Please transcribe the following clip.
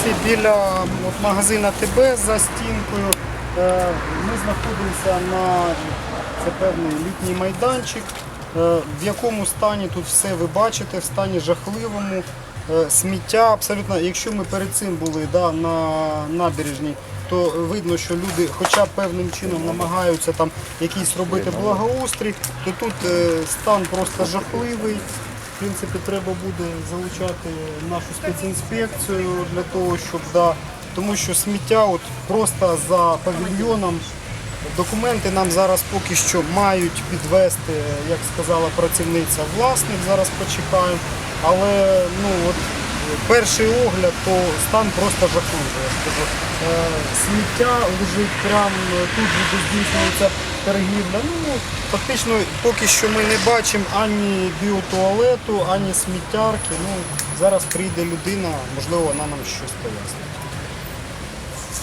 вулиці біля от, магазина ТБ за стінкою. Е, Ми знаходимося на це певний літній майданчик, е, в якому стані тут все ви бачите, в стані жахливому. Е, Сміття абсолютно, якщо ми перед цим були да, на набережній, то видно, що люди хоча б певним чином намагаються там якийсь робити благоустрій, то тут стан просто жахливий. В принципі, треба буде залучати нашу спецінспекцію для того, щоб да, тому що сміття от просто за павільйоном. Документи нам зараз поки що мають підвести, як сказала працівниця, власник. Зараз почекаємо. Але ну от перший огляд, то стан просто жахливий. Е, сміття лежить прямо тут, же, здійснюється торгівля. Ну фактично, поки що ми не бачимо ані біотуалету, ані сміттярки. Ну зараз прийде людина, можливо, вона нам щось пояснить.